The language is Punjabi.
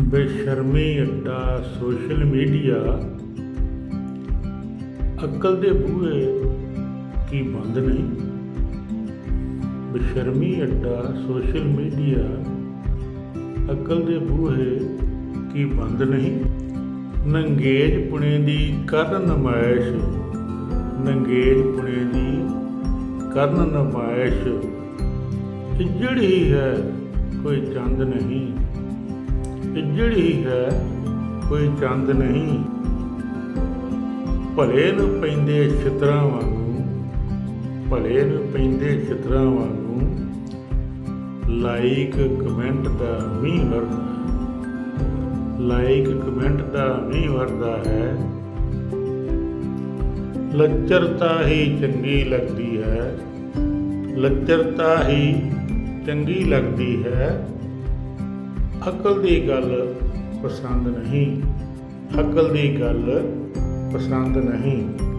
ਬੇਸ਼ਰਮੀ ਅੱਡਾ ਸੋਸ਼ਲ ਮੀਡੀਆ। ਅਕਲ ਦੇ ਬੂਹੇ ਕੀ ਬੰਦ ਨਹੀਂ? ਬੇਸ਼ਰਮੀ ਅੱਡਾ ਸੋਸ਼ਲ ਮੀਡੀਆ। ਅਕਲ ਦੇ ਬੂਹੇ ਕੀ ਬੰਦ ਨਹੀਂ? ਨੰਗੇਜ ਪੁਣੇ ਦੀ ਕਰਨ ਨਮਾਇਸ਼। ਨੰਗੇਜ ਪੁਣੇ ਦੀ ਕਰਨ ਨਮਾਇਸ਼। ਇੱਜੜ ਹੀ ਹੈ, ਕੋਈ ਚੰਦ ਨਹੀਂ। ਇੱਜੜ ਹੀ ਹੈ ਕੋਈ ਚੰਦ ਨਹੀਂ। ਭਲੇ ਨੂੰ ਪੈਂਦੇ ਛਿਤਰਾਂ ਵਾਂਗੂ, ਭਲੇ ਨੂੰ ਪੈਂਦੇ ਛਿਤਰਾਂ ਵਾਂਗੂ ਲਾਈਕ ਕਮੈਂਟ ਦਾ ਮੀਂਹ ਵਰਦਾ ਹੈ। ਲਾਈਕ ਕਮੈਂਟ ਦਾ ਮੀਂਹ ਵਰਦਾ ਹੈ। ਲੱਚਰਤਾ ਹੀ ਚੰਗੀ ਲੱਗਦੀ ਹੈ ਲੱਚਰਤਾ ਹੀ ਚੰਗੀ ਲੱਗਦੀ ਹੈ। ਅਕਲ ਦੀ ਗੱਲ ਪਸੰਦ ਨਹੀਂ। ਅਕਲ ਦੀ ਗੱਲ ਪਸੰਦ ਨਹੀਂ।